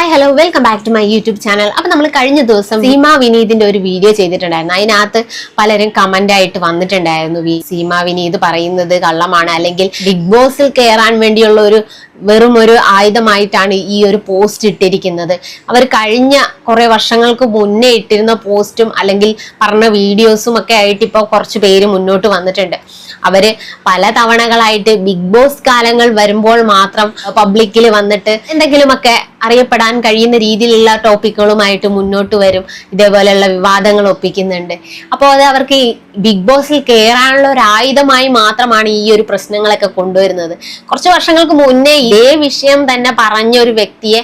Hi hello welcome back to my YouTube channel അപ്പൊ നമ്മൾ കഴിഞ്ഞ ദിവസം സീമ വിനീതിന്റെ ഒരു വീഡിയോ ചെയ്തിട്ടുണ്ടായിരുന്നു. അതിനകത്ത് പലരും കമന്റ് ആയിട്ട് വന്നിട്ടുണ്ടായിരുന്നു. സീമ വിനീത് പറയുന്നത് കള്ളമാണ്. അല്ലെങ്കിൽ ബിഗ് ബോസിൽ കയറാൻ വേണ്ടിയുള്ള ഒരു വെറും ഒരു ആയുധമായിട്ടാണ് ഈ ഒരു പോസ്റ്റ് ഇട്ടിരിക്കുന്നത്. അവർ കഴിഞ്ഞ കുറെ വർഷങ്ങൾക്ക് മുന്നേ ഇട്ടിരുന്ന പോസ്റ്റും അല്ലെങ്കിൽ പറഞ്ഞ വീഡിയോസും ഒക്കെ ആയിട്ട് ഇപ്പോൾ കുറച്ച് പേര് മുന്നോട്ട് വന്നിട്ടുണ്ട്. അവർ പല തവണകളായിട്ട് ബിഗ് ബോസ് കാലങ്ങൾ വരുമ്പോൾ മാത്രം പബ്ലിക്കിൽ വന്നിട്ട് എന്തെങ്കിലുമൊക്കെ അറിയപ്പെടാൻ കഴിയുന്ന രീതിയിലുള്ള ടോപ്പിക്കുകളുമായിട്ട് മുന്നോട്ട് വരും. ഇതേപോലെയുള്ള വിവാദങ്ങൾ ഒപ്പിക്കുന്നുണ്ട്. അപ്പോൾ അത് അവർക്ക് ബിഗ് ബോസിൽ കയറാനുള്ള ഒരു ആയുധമായി മാത്രമാണ് ഈ ഒരു പ്രശ്നങ്ങളൊക്കെ കൊണ്ടുവരുന്നത്. കുറച്ച് വർഷങ്ങൾക്ക് മുന്നേ ഇതേ വിഷയം തന്നെ പറഞ്ഞ ഒരു വ്യക്തിയെ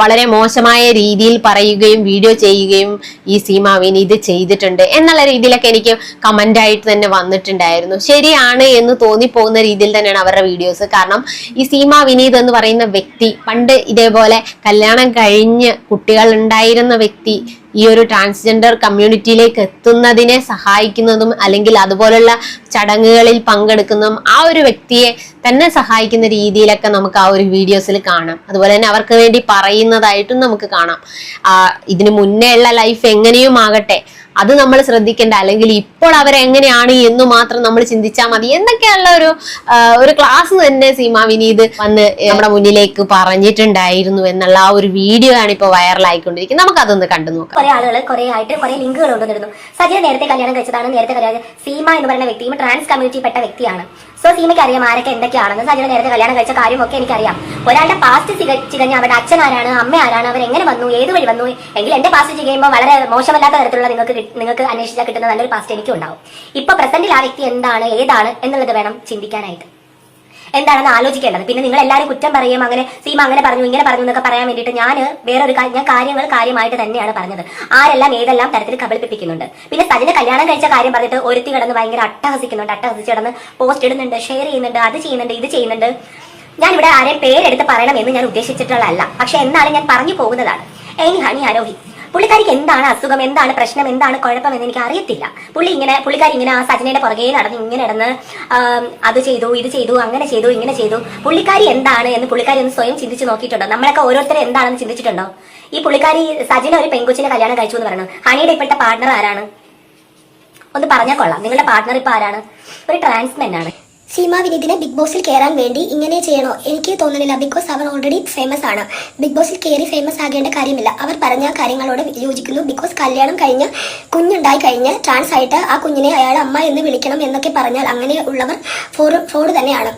വളരെ മോശമായ രീതിയിൽ പറയുകയും വീഡിയോ ചെയ്യുകയും ഈ സീമാവിൻ ഇത് ചെയ്തിട്ടുണ്ട് എന്നുള്ള രീതിയിലൊക്കെ എനിക്ക് കമന്റ് ആയിട്ട് തന്നെ വന്നിട്ടുണ്ടായിരുന്നു. ശരിയാണ് എന്ന് തോന്നിപ്പോകുന്ന രീതിയിൽ തന്നെയാണ് അവരുടെ വീഡിയോസ് കാരണം ഈ സീമ വിനീത് എന്ന് പറയുന്ന വ്യക്തി പണ്ട് ഇതേപോലെ കല്യാണം കഴിഞ്ഞ് കുട്ടികൾ ഉണ്ടായിരുന്ന വ്യക്തി ഈ ഒരു ട്രാൻസ്ജെൻഡർ കമ്മ്യൂണിറ്റിയിലേക്ക് എത്തുന്നതിനെ സഹായിക്കുന്നതും അല്ലെങ്കിൽ അതുപോലുള്ള ചടങ്ങുകളിൽ പങ്കെടുക്കുന്നതും ആ ഒരു വ്യക്തിയെ തന്നെ സഹായിക്കുന്ന രീതിയിലൊക്കെ നമുക്ക് ആ ഒരു വീഡിയോസിൽ കാണാം. അതുപോലെ തന്നെ അവർക്ക് വേണ്ടി പറയുന്നതായിട്ടും നമുക്ക് കാണാം. ഇതിനു മുന്നേ ഉള്ള ലൈഫ് എങ്ങനെയും ആകട്ടെ അത് നമ്മൾ ശ്രദ്ധിക്കേണ്ട. അല്ലെങ്കിൽ ഇപ്പോൾ അവരെങ്ങനെയാണ് എന്ന് മാത്രം നമ്മൾ ചിന്തിച്ചാൽ മതി. എന്നൊക്കെയുള്ള ഒരു ഒരു ക്ലാസ് തന്നെ സീമ വിനീത് വന്ന് നമ്മുടെ മുന്നിലേക്ക് പറഞ്ഞിട്ടുണ്ടായിരുന്നു എന്നുള്ള ആ ഒരു വീഡിയോ ആണ് ഇപ്പൊ വൈറലായിക്കൊണ്ടിരിക്കുന്നത് നമുക്ക് അതൊന്ന് കണ്ടു നോക്കാം. കുറെ ആളുകൾ കുറെ ആയിട്ട് കുറെ ലിങ്കുകൾ കൊണ്ടുവന്നിരുന്നു സജിന നേരത്തെ കല്യാണം കഴിച്ചതാണ്. നേരത്തെ കല്യാണം സീമ എന്ന് പറയുന്ന വ്യക്തിയും ട്രാൻസ് കമ്മ്യൂണിറ്റി പെട്ട വ്യക്തിയാണ്. സോ സീമയ്ക്ക് അറിയാം ആരൊക്കെ എന്തൊക്കെയാണെന്ന്. സജിത നേരത്തെ കല്യാണം കഴിച്ച കാര്യമൊക്കെ എനിക്കറിയാം. ഒരാളുടെ പാസ്റ്റ് ചികഞ്ഞ അവരുടെ അച്ഛൻ ആരാണ് അമ്മ ആരാണ് അവർ എങ്ങനെ വന്നു ഏത് വഴി വന്നു? എങ്കിൽ എന്റെ പാസ്റ്റ് ചെയ്യുമ്പോൾ വളരെ മോശമല്ലാത്ത തരത്തിലുള്ള നിങ്ങൾക്ക് നിങ്ങൾക്ക് അന്വേഷിച്ചാൽ കിട്ടുന്ന നല്ലൊരു പാസ്റ്റ് എനിക്കും ഉണ്ടാവും. ഇപ്പൊ പ്രസന്റിൽ ആ വ്യക്തി എന്താണ് ഏതാണ് എന്നുള്ളത് വേണം ചിന്തിക്കാനായിട്ട്. എന്താണെന്ന് ആലോചിക്കേണ്ടത്. പിന്നെ നിങ്ങൾ എല്ലാവരും കുറ്റം പറയും അങ്ങനെ സീമ അങ്ങനെ പറഞ്ഞു ഇങ്ങനെ പറഞ്ഞു എന്നൊക്കെ പറയാൻ വേണ്ടിയിട്ട് ഞാൻ വേറൊരു ഞാൻ കാര്യങ്ങൾ കാര്യമായിട്ട് തന്നെയാണ് പറഞ്ഞത്. ആരെല്ലാം ഏതെല്ലാം തരത്തിൽ കബളിപ്പിക്കുന്നുണ്ട് പിന്നെ സജിന് കല്യാണം കഴിച്ച കാര്യം പറഞ്ഞിട്ട് ഒരുത്തി കിടന്ന് ഭയങ്കര അട്ടഹസിക്കുന്നുണ്ട്. അട്ടഹസിച്ച് കിടന്ന് പോസ്റ്റ് ഇടുന്നുണ്ട് ഷെയർ ചെയ്യുന്നുണ്ട് അത് ചെയ്യുന്നുണ്ട് ഇത് ചെയ്യുന്നുണ്ട്. ഞാൻ ഇവിടെ ആരെയും പേരെടുത്ത് പറയണമെന്ന് ഞാൻ ഉദ്ദേശിച്ചിട്ടുള്ളതല്ല. പക്ഷെ എന്നാലും ഞാൻ പറഞ്ഞു പോകുന്നതാണ്. എനി ഹണി ആരോഹി. പുള്ളിക്കാരിക്ക് എന്താണ് അസുഖം? എന്താണ് പ്രശ്നം? എന്താണ് കുഴപ്പം എന്ന് എനിക്ക് അറിയത്തില്ല. പുള്ളി ഇങ്ങനെ പുള്ളിക്കാരി ഇങ്ങനെ ആ സജനയുടെ പുറകെ നടന്ന് ഇങ്ങനെ നടന്ന് അത് ചെയ്തു ഇത് ചെയ്തു അങ്ങനെ ചെയ്തു ഇങ്ങനെ ചെയ്തു. പുള്ളിക്കാരി എന്താണ് എന്ന് പുള്ളിക്കാരി ഒന്ന് സ്വയം ചിന്തിച്ച് നോക്കിയിട്ടുണ്ടോ? നമ്മളൊക്കെ ഓരോരുത്തരും എന്താണെന്ന് ചിന്തിച്ചിട്ടുണ്ടോ? ഈ പുള്ളിക്കാരി സജന ഒരു പെൺകൊച്ചിനെ കല്യാണം കഴിച്ചു എന്ന് പറയുന്നു ഹണിയുടെ ഇപ്പോഴത്തെ പാർട്ണർ ആരാണ്? ഒന്ന് പറഞ്ഞാൽ കൊള്ളാം. നിങ്ങളുടെ പാർട്ണർ ഇപ്പൊ ആരാണ്? ഒരു ട്രാൻസ്മെൻ ആണ്. സീമ വിനീതിനെ ബിഗ് ബോസിൽ കയറാൻ വേണ്ടി ഇങ്ങനെ ചെയ്യണോ? എനിക്ക് തോന്നുന്നില്ല. ബിക്കോസ് അവർ ഓൾറെഡി ഫേമസ് ആണ്. ബിഗ് ബോസിൽ കയറി ഫേമസ് ആകേണ്ട കാര്യമില്ല. അവർ പറഞ്ഞ കാര്യങ്ങളോട് യോജിക്കുന്നു. ബിക്കോസ് കല്യാണം കഴിഞ്ഞ് കുഞ്ഞുണ്ടായി കഴിഞ്ഞ് ട്രാൻസ് ആയിട്ട് ആ കുഞ്ഞിനെ അയാൾ അമ്മ എന്ന് വിളിക്കണം എന്നൊക്കെ പറഞ്ഞാൽ അങ്ങനെ ഉള്ളവർ ഫ്രോഡ് തന്നെയാണ്.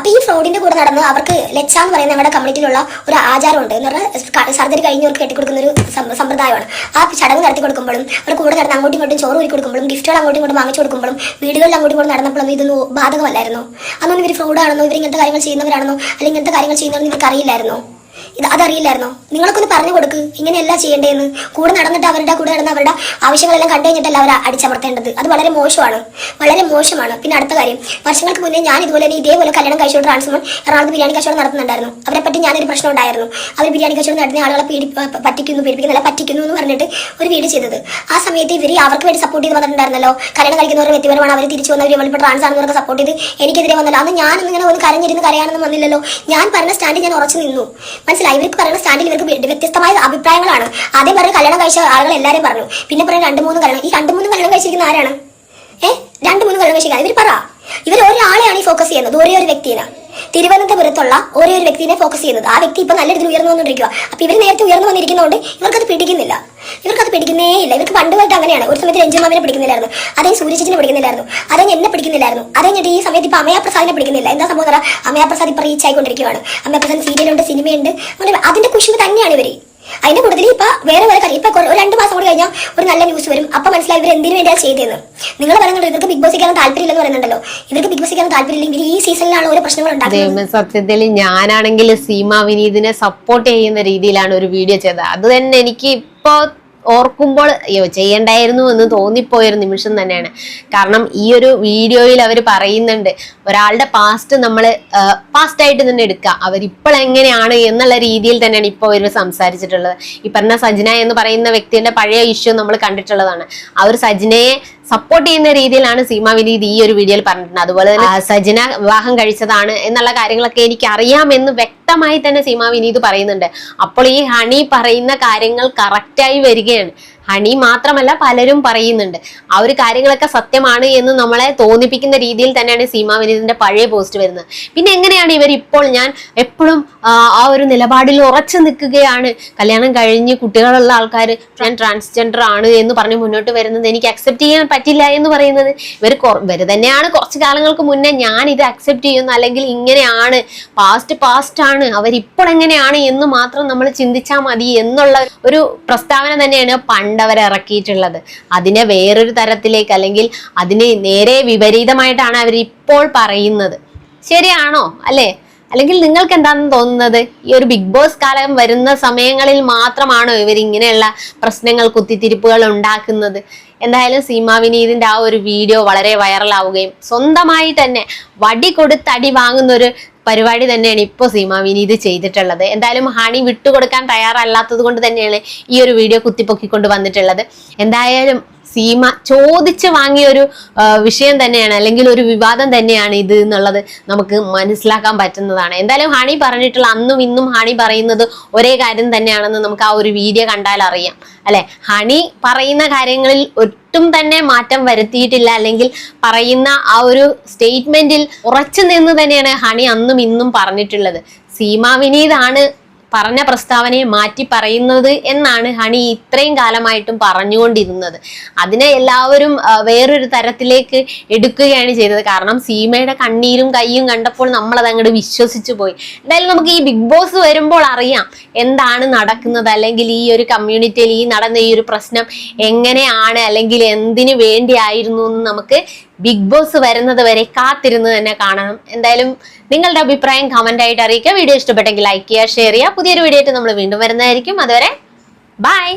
അപ്പൊ ഈ ഫ്രോഡിന്റെ കൂടെ നടന്ന് അവർക്ക് ലച്ച എന്ന് പറയുന്ന ഞങ്ങളുടെ കമ്മ്യൂണിറ്റിയിലുള്ള ഒരു ആചാരമുണ്ട് എന്ന് പറഞ്ഞാൽ സർജറി കഴിഞ്ഞവർക്ക് കെട്ടിക്കൊടുക്കുന്ന ഒരു സമ്പ്രദായമാണ്. ആ ചടങ്ങ് നടത്തി കൊടുക്കുമ്പോഴും അവർ കൂടെ നടന്ന് അങ്ങോട്ടും ഇങ്ങോട്ടും ചോറ് ഊരി കൊടുക്കുമ്പോഴും ഗിഫ്റ്റുകൾ അങ്ങോട്ടും ഇങ്ങോട്ടും വാങ്ങിച്ചു കൊടുക്കുമ്പോഴും വീടുകളിൽ അങ്ങോട്ടും ഇങ്ങോട്ടും നടന്നപ്പോഴും ഇതൊന്നും ബാധകമല്ലായിരുന്നു. അന്നൊന്നും ഇവർ ഫ്രോഡാണെന്നോ ഇവർ ഇങ്ങനത്തെ കാര്യങ്ങൾ ചെയ്യുന്നവരാണെന്നോ അല്ലെങ്കിൽ ഇങ്ങനത്തെ കാര്യങ്ങൾ ചെയ്യുന്നവരെന്ന് ഇവർക്ക് അറിയില്ലായിരുന്നോ ഇത് അതറിയില്ലായിരുന്നോ? നിങ്ങൾക്കൊന്ന് പറഞ്ഞു കൊടുക്ക്. ഇങ്ങനെയല്ല ചെയ്യേണ്ടതെന്ന് കൂടെ നടന്നിട്ട് അവരുടെ കൂടെ നടന്ന് അവരുടെ ആവശ്യങ്ങളെല്ലാം കണ്ടു കഴിഞ്ഞിട്ടല്ല അവർ അടിച്ചമർത്തേണ്ടത്. അത് വളരെ മോശമാണ്. വളരെ മോശമാണ്. പിന്നെ അടുത്ത കാര്യം. വർഷങ്ങൾക്ക് മുന്നേ ഞാൻ ഇതുപോലെ തന്നെ ഇതേപോലെ കല്യാണം കഴിച്ചോട് ട്രാൻസ്ഫോൺ എറണാകുളത്ത് ബിരിയാണി കച്ചവടം നടത്തുന്നുണ്ടായിരുന്നു. അവരെ പറ്റി ഞാനൊരു പ്രശ്നം ഉണ്ടായിരുന്നു. അവർ ബിരിയാണി കച്ചവടം നടത്തുന്ന ആളുകളെ പീഡി പറ്റിക്കുന്നു പീഡിപ്പിക്കുന്നില്ല പറ്റിക്കുന്നു എന്ന് പറഞ്ഞിട്ട് ഒരു വീഡിയോ ചെയ്തത്. ആ സമയത്ത് ഇവർ അവർക്ക് വേണ്ടി സപ്പോർട്ട് ചെയ്ത് വന്നിട്ടുണ്ടായിരുന്നല്ലോ. കല്യാണം കഴിക്കുന്നവർ വ്യക്തിപരമാണ് അവർ തിരിച്ചു വന്നവർ നമ്മളിപ്പോൾ ട്രാൻസ് ആണെന്നവർക്ക് സപ്പോർട്ട് ചെയ്ത് എനിക്കെതിരെ വന്നല്ലോ. അന്ന് ഞാൻ ഇങ്ങനെ ഒന്ന് കരഞ്ഞിരുന്ന് കരയാണെന്ന് വന്നില്ലല്ലോ. ഞാൻ പറഞ്ഞ സ്റ്റാൻഡിൽ ഞാൻ ഉറച്ചു നിന്നു. മനസ്സിലായി? ഇവർക്ക് പറയുന്ന സ്റ്റാൻഡിൽ ഇവർക്ക് വ്യ- വ്യത്യസ്തമായ അഭിപ്രായങ്ങളാണ്. ആദ്യം പറഞ്ഞ കല്യാണം കഴിച്ച ആളുകൾ എല്ലാവരും പറഞ്ഞു. പിന്നെ പറഞ്ഞ രണ്ട് മൂന്ന് കല്യാണം ഈ രണ്ട് മൂന്ന് കല്യാണം കഴിച്ചിരിക്കുന്ന ആരാണ്? ഏഹ് രണ്ട് മൂന്ന് കല്യാണം കഴിച്ചിരിക്കുന്നത് ഇവർ പറ. ഇവർ ഒരാളെയാണ് ഈ ഫോക്കസ് ചെയ്യുന്നത്. ഒരേ ഒരു വ്യക്തിയാണ് തിരുവനന്തപുരത്തുള്ള ഒരേ ഒരു വ്യക്തിനെ ഫോക്കസ് ചെയ്യുന്നത്. ആ വ്യക്തി ഇപ്പൊ നല്ല രീതിയിൽ ഉയർന്നു വന്നിരിക്കുക അപ്പൊ ഇവർ നേരത്തെ ഉയർന്നു വന്നിരിക്കുന്നതുകൊണ്ട് ഇവർക്കത് പിടിക്കുന്നില്ല. ഇവർക്കത് പിടിക്കുന്നേ ഇല്ല. ഇവർക്ക് പണ്ട് പോയിട്ട് അങ്ങനെയാണ്. ഒരു സമയത്ത് രഞ്ജുമാവിനെ പിടിക്കുന്നില്ലായിരുന്നു. അതേ സൂര്യജിനെ പിടിക്കുന്നില്ലായിരുന്നു. അതേ എന്നെ പിടിക്കുന്നില്ലായിരുന്നു. അതേ കഴിഞ്ഞിട്ട് ഈ സമയത്ത് ഇപ്പൊ അമയാപ്രസാദിനെ പിടിക്കുന്നില്ല. എന്താ സംഭവം? അമയാപ്രസാദ് ഇപ്പൊ റീച്ച് ആയിക്കൊണ്ടിരിക്കുകയാണ് അമയാപ്രസാദ് സീരിയലുണ്ട് സിനിമയുണ്ട് അതിന്റെ കുശുമ്പ് തന്നെയാണ് ഇവർ. അതിന്റെ കൂടുതൽ ഇപ്പൊ വേറെ വേറെ കാര്യം ഇപ്പൊ ഒരു രണ്ട് മാസം കൂടി കഴിഞ്ഞാൽ ഒരു നല്ല ന്യൂസ് വരും. അപ്പൊ മനസ്സിലായി ഇവർ എന്തിനു വേണ്ടിയാ ചെയ്തതെന്ന് നിങ്ങൾ പറയുന്നുണ്ട് ഇവർക്ക് ബിഗ് ബോസ് കയറാൻ താല്പര്യമില്ലെന്ന് പറയുന്നുണ്ടല്ലോ. ഇവർക്ക് ബിഗ് ബോസ് കയറാൻ താല്പര്യമില്ലെങ്കിൽ ഈ സീസണിലാണ് ഓരോ പ്രശ്നങ്ങൾ ഉണ്ടാക്കുന്നത്. ദൈവമേ, സത്യത്തിൽ ഞാനാണെങ്കിൽ സീമ വിനീതിനെ സപ്പോർട്ട് ചെയ്യുന്ന രീതിയിലാണ് ഒരു വീഡിയോ ചെയ്തത്. അത് തന്നെ എനിക്ക് ഇപ്പോ ഓർക്കുമ്പോൾ അയ്യോ ചെയ്യണ്ടായിരുന്നു എന്ന് തോന്നിപ്പോയൊരു നിമിഷം തന്നെയാണ്. കാരണം ഈ ഒരു വീഡിയോയിൽ അവർ പറയുന്നുണ്ട് ഒരാളുടെ പാസ്റ്റ് നമ്മൾ പാസ്റ്റ് ആയിട്ട് തന്നെ എടുക്കുക. അവരിപ്പോൾ എങ്ങനെയാണ് എന്നുള്ള രീതിയിൽ തന്നെയാണ് ഇപ്പോൾ അവർ സംസാരിച്ചിട്ടുള്ളത്. ഈ പറഞ്ഞ സജ്ന എന്ന് പറയുന്ന വ്യക്തിയുടെ പഴയ ഇഷ്യൂ നമ്മൾ കണ്ടിട്ടുള്ളതാണ്. ഒരു സജ്നയെ സപ്പോർട്ട് ചെയ്യുന്ന രീതിയിലാണ് സീമ വിനീത് ഈ ഒരു വീഡിയോയിൽ പറഞ്ഞിട്ടുണ്ട് അതുപോലെ തന്നെ സജന വിവാഹം കഴിച്ചതാണ് എന്നുള്ള കാര്യങ്ങളൊക്കെ എനിക്ക് അറിയാമെന്ന് വ്യക്തമായി തന്നെ സീമ വിനീത് പറയുന്നുണ്ട്. അപ്പോൾ ഈ ഹണി പറയുന്ന കാര്യങ്ങൾ കറക്റ്റായി വരികയാണ്. ഹണി മാത്രമല്ല പലരും പറയുന്നുണ്ട്. ആ ഒരു കാര്യങ്ങളൊക്കെ സത്യമാണ് എന്ന് നമ്മളെ തോന്നിപ്പിക്കുന്ന രീതിയിൽ തന്നെയാണ് സീമ വിനീതിന്റെ പഴയ പോസ്റ്റ് വരുന്നത്. പിന്നെ എങ്ങനെയാണ് ഇവർ ഇപ്പോൾ ഞാൻ എപ്പോഴും ആ ഒരു നിലപാടിൽ ഉറച്ചു നിൽക്കുകയാണ്. കല്യാണം കഴിഞ്ഞ് കുട്ടികളുള്ള ആൾക്കാർ ഞാൻ ട്രാൻസ്ജെൻഡർ ആണ് എന്ന് പറഞ്ഞ് മുന്നോട്ട് വരുന്നത് എനിക്ക് അക്സെപ്റ്റ് ചെയ്യാൻ പറ്റില്ല എന്ന് പറയുന്നത്. ഇവർ ഇവർ തന്നെയാണ് കുറച്ച് കാലങ്ങൾക്ക് മുന്നേ ഞാൻ ഇത് അക്സെപ്റ്റ് ചെയ്യുന്നു. അല്ലെങ്കിൽ ഇങ്ങനെയാണ് പാസ്റ്റ് പാസ്റ്റ് ആണ് അവരിപ്പോൾ എങ്ങനെയാണ് എന്ന് മാത്രം നമ്മൾ ചിന്തിച്ചാൽ മതി എന്നുള്ള ഒരു പ്രസ്താവന തന്നെയാണ് പണ്ടവർ ഇറക്കിയിട്ടുള്ളത്. അതിനെ വേറൊരു തരത്തിലേക്ക് അല്ലെങ്കിൽ അതിന് നേരെ വിപരീതമായിട്ടാണ് അവർ ഇപ്പോൾ പറയുന്നത്. ശരിയാണോ? അല്ലേ? അല്ലെങ്കിൽ നിങ്ങൾക്ക് എന്താണെന്ന് തോന്നുന്നത്? ഈ ഒരു ബിഗ് ബോസ് കാലം വരുന്ന സമയങ്ങളിൽ മാത്രമാണോ ഇവർ ഇങ്ങനെയുള്ള പ്രശ്നങ്ങൾ കുത്തിത്തിരിപ്പുകൾ ഉണ്ടാക്കുന്നത്? എന്തായാലും സീമാ വിനീതിന്റെ ആ ഒരു വീഡിയോ വളരെ വൈറലാവുകയും സ്വന്തമായി തന്നെ വടി കൊടുത്തടി വാങ്ങുന്ന ഒരു പരിപാടി തന്നെയാണ് ഇപ്പോൾ സീമാ വിനീത് ചെയ്തിട്ടുള്ളത്. എന്തായാലും ഹണി വിട്ടുകൊടുക്കാൻ തയ്യാറല്ലാത്തത് കൊണ്ട് തന്നെയാണ് ഈ ഒരു വീഡിയോ കുത്തിപ്പൊക്കിക്കൊണ്ട് വന്നിട്ടുള്ളത്. എന്തായാലും സീമ ചോദിച്ചു വാങ്ങിയ ഒരു വിഷയം തന്നെയാണ് അല്ലെങ്കിൽ ഒരു വിവാദം തന്നെയാണ് ഇത് എന്നുള്ളത് നമുക്ക് മനസ്സിലാക്കാൻ പറ്റുന്നതാണ്. എന്തായാലും ഹണി പറഞ്ഞിട്ടുള്ള അന്നും ഇന്നും ഹണി പറയുന്നത് ഒരേ കാര്യം തന്നെയാണെന്ന് നമുക്ക് ആ ഒരു വീഡിയോ കണ്ടാൽ അറിയാം അല്ലെ? ഹണി പറയുന്ന കാര്യങ്ങളിൽ ഒട്ടും തന്നെ മാറ്റം വരുത്തിയിട്ടില്ല. അല്ലെങ്കിൽ പറയുന്ന ആ ഒരു സ്റ്റേറ്റ്മെന്റിൽ ഉറച്ചു നിന്ന് തന്നെയാണ് ഹണി അന്നും ഇന്നും പറഞ്ഞിട്ടുള്ളത്. സീമാ വിനീതാണ് പറഞ്ഞ പ്രസ്താവനയെ മാറ്റി പറയുന്നത് എന്നാണ് ഹണി ഇത്രയും കാലമായിട്ടും പറഞ്ഞുകൊണ്ടിരുന്നത്. അതിനെ എല്ലാവരും വേറൊരു തരത്തിലേക്ക് എടുക്കുകയാണ് ചെയ്തത്. കാരണം സീമയുടെ കണ്ണീരും കയ്യും കണ്ടപ്പോൾ നമ്മൾ അത് അങ്ങോട്ട് വിശ്വസിച്ചു പോയി. എന്തായാലും നമുക്ക് ഈ ബിഗ് ബോസ് വരുമ്പോൾ അറിയാം എന്താണ് നടക്കുന്നത് അല്ലെങ്കിൽ ഈ ഒരു കമ്മ്യൂണിറ്റിയിൽ ഈ നടന്ന ഈ ഒരു പ്രശ്നം എങ്ങനെയാണ് അല്ലെങ്കിൽ എന്തിനു വേണ്ടിയായിരുന്നു എന്ന് നമുക്ക് ബിഗ് ബോസ് വരുന്നത് വരെ കാത്തിരുന്ന് തന്നെ കാണണം. എന്തായാലും നിങ്ങളുടെ അഭിപ്രായം കമന്റ് ആയിട്ട് അറിയിക്കുക. വീഡിയോ ഇഷ്ടപ്പെട്ടെങ്കിൽ ലൈക്ക് ചെയ്യുക ഷെയർ ചെയ്യുക. പുതിയൊരു വീഡിയോ ആയിട്ട് നമ്മൾ വീണ്ടും വരുന്നതായിരിക്കും. അതുവരെ ബൈ